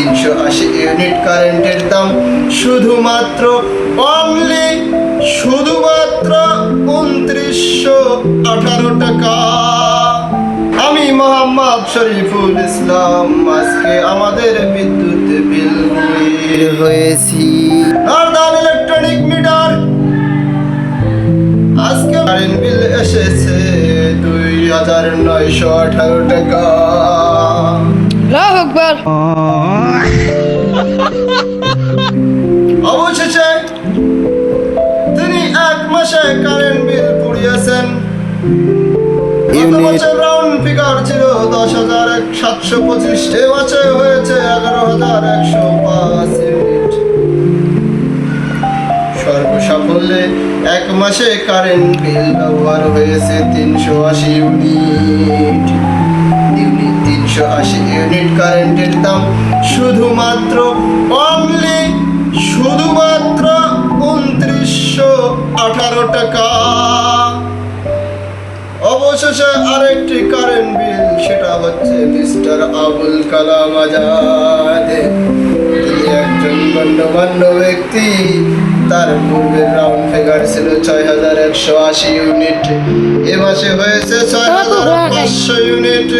তিনশো আশি ইউনিট কারেন্টের দাম শুধুমাত্র অনলি শুধুমাত্র উনত্রিশশো আঠারো টাকা। আমি মোহাম্মদ শরীফুল ইসলাম আজকে আমাদের বিদ্যুৎ বিল হয়েছি নর্দান ইলেকট্রনিক মিটার। আজকে কারেন্ট বিল এসেছে দুই হাজার নয়শো আঠারো টাকা। আল্লাহু আকবার। অবশেষে তিনি এক মাসে কারেন্ট বিল পুড়িয়েছেন। রাউন্ড ফিগার ছিল দশ হাজার সাতশো পঁচিশ এ মাসে হয়েছে এগারো হাজার একশো পাঁচ ইউনিট। সর্বসাফল্যে এক মাসে কারেন্ট বিল ব্যবহার হয়েছে তিনশো আশি ইউনিট। ইউনিট তিনশো আশি ইউনিট কারেন্টের দাম শুধুমাত্র অনলি অবশেষে আরেকটি কারেন্ট বিল সেটা হচ্ছে মিস্টার আবুল কালাম আজাদ। তিনি একজন গণ্যমান্য ব্যক্তি। তার পূর্বের রাউন্ড ফিগার ছিল ছয় হাজার একশো আশি ইউনিট এ মাসে হয়েছে ছয় হাজার পাঁচশো ইউনিট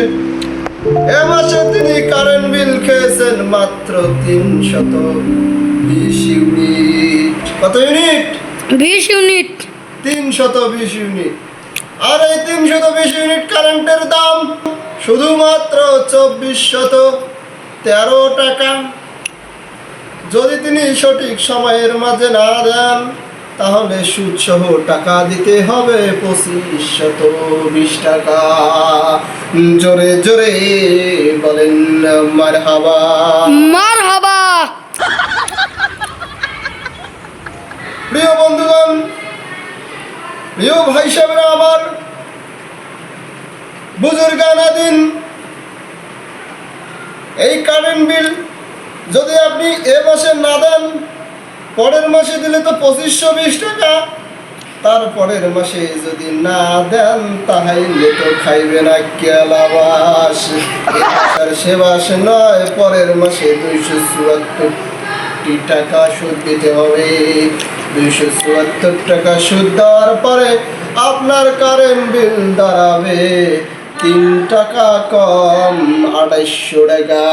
এ মাসে তিনি কারেন্ট বিল খেয়েছেন মাত্র তিনশত বিশ ইউনিট কত ইউনিট বিশ ইউনিট তিনশত বিশ ইউনিট আর এই তিনশত বিশ ইউনিট কারেন্টের দাম শুধুমাত্র চব্বিশ শত তেরো টাকা। যদি তিনি সঠিক সময়ের মাঝে না দেন, তাহলে সুদ সহ টাকা দিতে হবে পঁচিশ শত বিশ টাকা। জোরে জোরে বলেন মার হাবা মার হাবা প্রিয় বন্ধুগণ প্রিয় ভাই সাহেবরা আমার বুজুর্গানাদিন এই কারেন্ট বিল যদি আপনি এ মাসে না দেন, পরের মাসে দিলে তো পঁচিশশো বিশ টাকা। তারপরের মাসে যদি না দেন, তাহলে তো খাইবে না কেলাবাস। আর সেবাস নয়, পরের মাসে দুইশো চুয়াত্তর কোটি টাকা সুদ দিতে হবে। দুইশো চুয়াত্তর টাকা সুদ দেওয়ার পরে আপনার কারেন্ট বিল দাঁড়াবে। তিন টাকা কম, আড়াইশো টাকা।